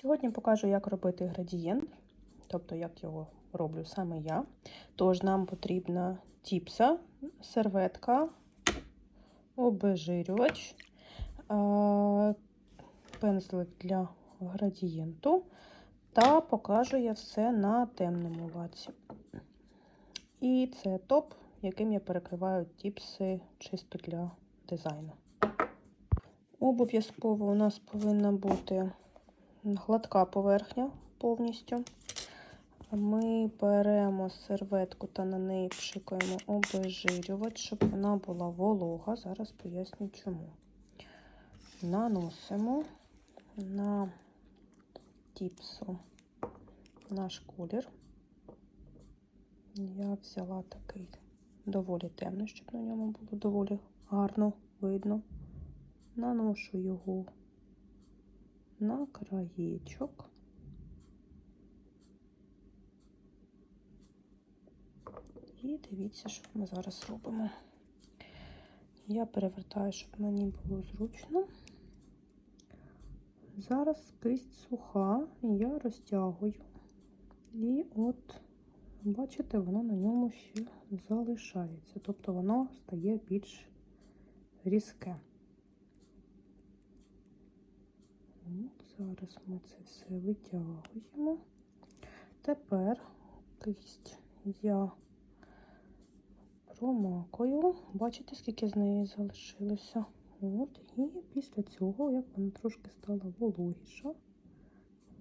Сьогодні покажу, як робити градієнт, тобто як його роблю саме я. Тож нам потрібна тіпса, серветка, обезжирювач, пензлик для градієнту та покажу я все на темному лаці. І це топ, яким я перекриваю тіпси чисто для дизайну. Обов'язково у нас повинна бути гладка поверхня повністю. Ми беремо серветку та на неї пшикаємо обезжирювач, щоб вона була волога. Зараз поясню чому. Наносимо на тіпсу наш колір. Я взяла такий доволі темний, щоб на ньому було доволі гарно видно. Наношу його на краєчок. І дивіться, що ми зараз робимо. Я перевертаю, щоб мені було зручно. Зараз кисть суха, я розтягую. І от, бачите, воно на ньому ще залишається. Тобто воно стає більш різке. От Зараз ми це все витягуємо. Тепер кисть я промакую. Бачите, скільки з неї залишилося. От, І після цього, як вона трошки стала вологіша,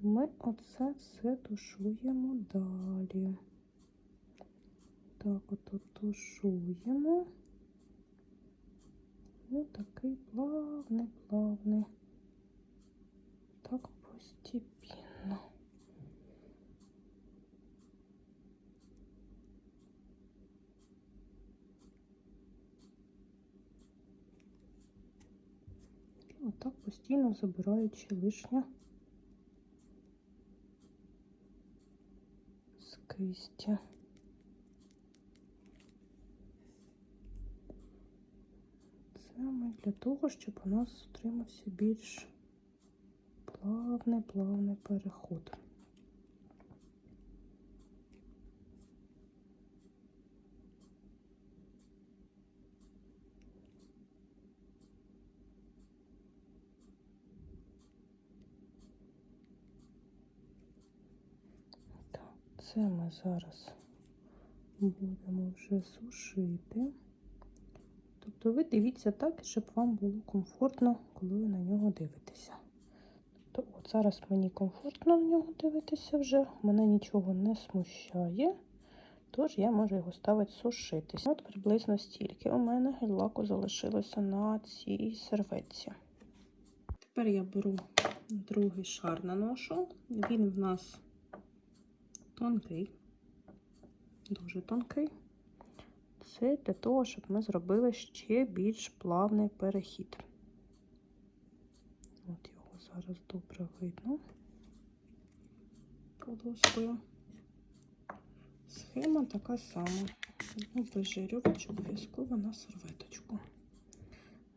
ми оце все тушуємо далі. Так, от тушуємо. Ось такий плавний, плавний. Так постепенно. Отак постійно забираючи лишнє з кисті. Це ми для того, щоб у нас отримався більш плавний, плавний переход. Це ми зараз будемо вже сушити. Тобто ви дивіться так, щоб вам було комфортно, коли ви на нього дивитеся. Тобто, от зараз мені комфортно на нього дивитися вже, мене нічого не смущає, тож я можу його ставити сушитись. От приблизно стільки у мене гель-лаку залишилося на цій серветці. Тепер я беру другий шар наношу. Він в нас тонкий, дуже тонкий. Це для того, щоб ми зробили ще більш плавний перехід. Зараз добре видно полоскою. Схема така сама. Обезжирювач обов'язково на серветочку.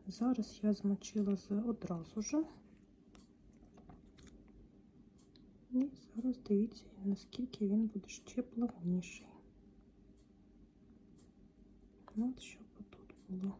Зараз я змочила одразу ж. І зараз дивіться, наскільки він буде ще плавніший. От щоб тут було.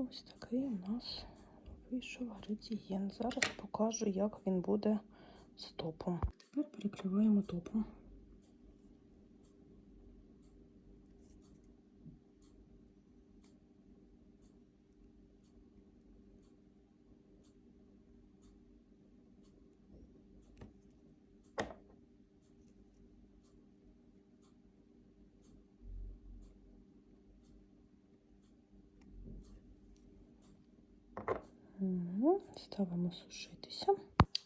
Ось такий у нас вийшов градієнт. Зараз покажу, як він буде з топом. Тепер перекриваємо топом. Ставимо сушитися.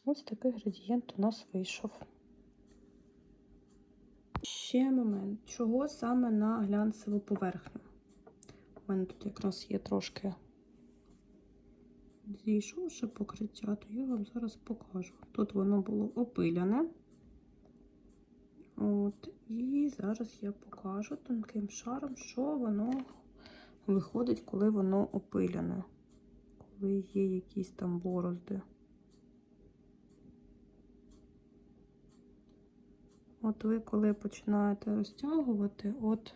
Ось такий градієнт у нас вийшов. Ще момент, чого саме на глянцеву поверхню. У мене тут якраз є трошки зійшовше покриття, то я вам зараз покажу. Тут воно було опиляне. От, і зараз я покажу тонким шаром, що воно виходить, коли воно опиляне, коли є якісь там борозди. От ви, коли починаєте розтягувати, от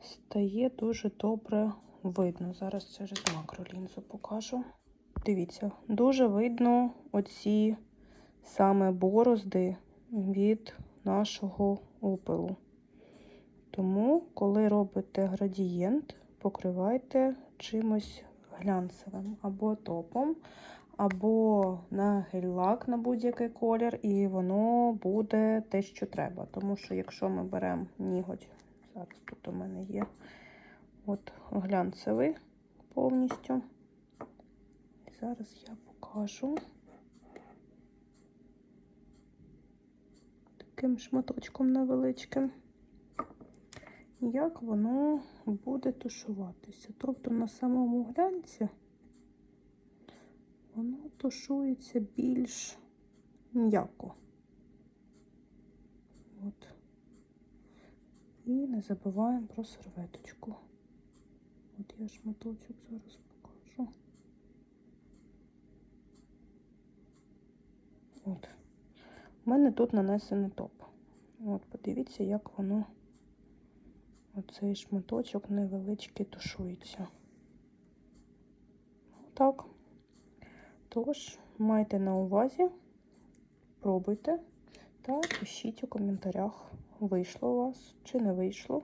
стає дуже добре видно. Зараз через макролінзу покажу. Дивіться, дуже видно оці саме борозди від нашого опилу. Тому, коли робите градієнт, покривайте чимось глянцевим або топом, або на гель-лак на будь-який колір, і воно буде те, що треба. Тому що якщо ми беремо ніготь, зараз тут у мене є от глянцевий повністю. Зараз я покажу таким шматочком невеличким, як воно буде тушуватися. Тобто на самому глянці воно тушується більш м'яко. От. І не забуваємо про серветочку. От я шматочок зараз покажу. От. У мене тут нанесений топ. От, подивіться, як воно, оцей шматочок невеличкий тушується. Так. Тож, майте на увазі, пробуйте та пишіть у коментарях, вийшло у вас чи не вийшло.